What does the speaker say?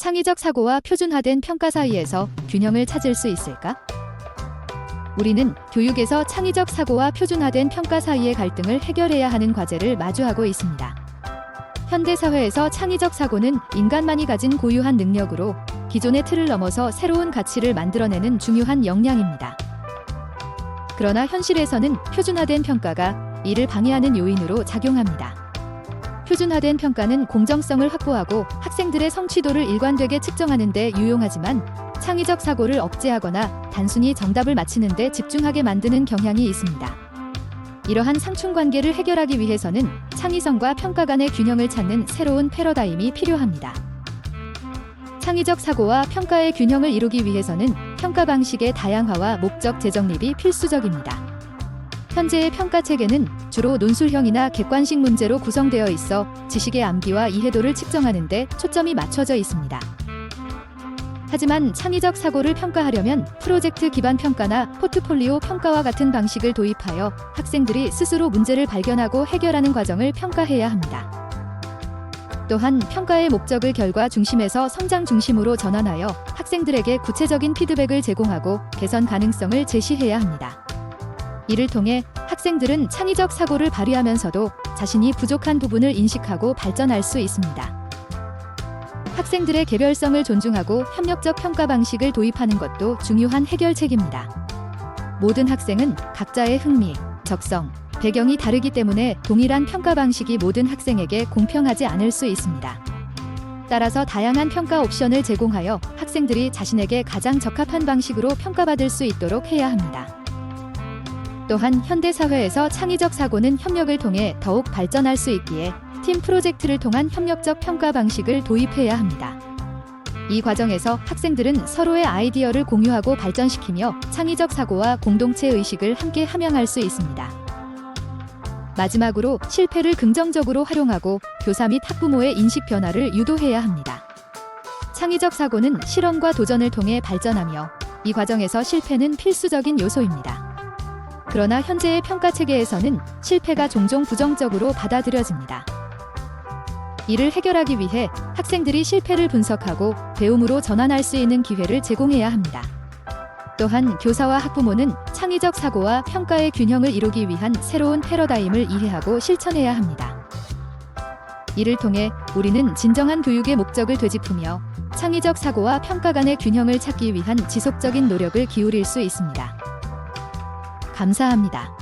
창의적 사고와 표준화된 평가 사이에서 균형을 찾을 수 있을까? 우리는 교육에서 창의적 사고와 표준화된 평가 사이의 갈등을 해결해야 하는 과제를 마주하고 있습니다. 현대 사회에서 창의적 사고는 인간만이 가진 고유한 능력으로 기존의 틀을 넘어서 새로운 가치를 만들어내는 중요한 역량입니다. 그러나 현실에서는 표준화된 평가가 이를 방해하는 요인으로 작용합니다. 표준화된 평가는 공정성을 확보하고 학생들의 성취도를 일관되게 측정하는 데 유용하지만 창의적 사고를 억제하거나 단순히 정답을 맞히는 데 집중하게 만드는 경향이 있습니다. 이러한 상충 관계를 해결하기 위해서는 창의성과 평가 간의 균형을 찾는 새로운 패러다임이 필요합니다. 창의적 사고와 평가의 균형을 이루기 위해서는 평가 방식의 다양화와 목적 재정립이 필수적입니다. 현재의 평가 체계는 주로 논술형이나 객관식 문제로 구성되어 있어 지식의 암기와 이해도를 측정하는 데 초점이 맞춰져 있습니다. 하지만 창의적 사고를 평가하려면 프로젝트 기반 평가나 포트폴리오 평가와 같은 방식을 도입하여 학생들이 스스로 문제를 발견하고 해결하는 과정을 평가해야 합니다. 또한 평가의 목적을 결과 중심에서 성장 중심으로 전환하여 학생들에게 구체적인 피드백을 제공하고 개선 가능성을 제시해야 합니다. 이를 통해 학생들은 창의적 사고를 발휘하면서도 자신이 부족한 부분을 인식하고 발전할 수 있습니다. 학생들의 개별성을 존중하고 협력적 평가 방식을 도입하는 것도 중요한 해결책입니다. 모든 학생은 각자의 흥미, 적성, 배경이 다르기 때문에 동일한 평가 방식이 모든 학생에게 공평하지 않을 수 있습니다. 따라서 다양한 평가 옵션을 제공하여 학생들이 자신에게 가장 적합한 방식으로 평가받을 수 있도록 해야 합니다. 또한 현대 사회에서 창의적 사고는 협력을 통해 더욱 발전할 수 있기에 팀 프로젝트를 통한 협력적 평가 방식을 도입해야 합니다. 이 과정에서 학생들은 서로의 아이디어를 공유하고 발전시키며 창의적 사고와 공동체 의식을 함께 함양할 수 있습니다. 마지막으로 실패를 긍정적으로 활용하고 교사 및 학부모의 인식 변화를 유도해야 합니다. 창의적 사고는 실험과 도전을 통해 발전하며 이 과정에서 실패는 필수적인 요소입니다. 그러나 현재의 평가 체계에서는 실패가 종종 부정적으로 받아들여집니다. 이를 해결하기 위해 학생들이 실패를 분석하고 배움으로 전환할 수 있는 기회를 제공해야 합니다. 또한 교사와 학부모는 창의적 사고와 평가의 균형을 이루기 위한 새로운 패러다임을 이해하고 실천해야 합니다. 이를 통해 우리는 진정한 교육의 목적을 되짚으며 창의적 사고와 평가 간의 균형을 찾기 위한 지속적인 노력을 기울일 수 있습니다. 감사합니다.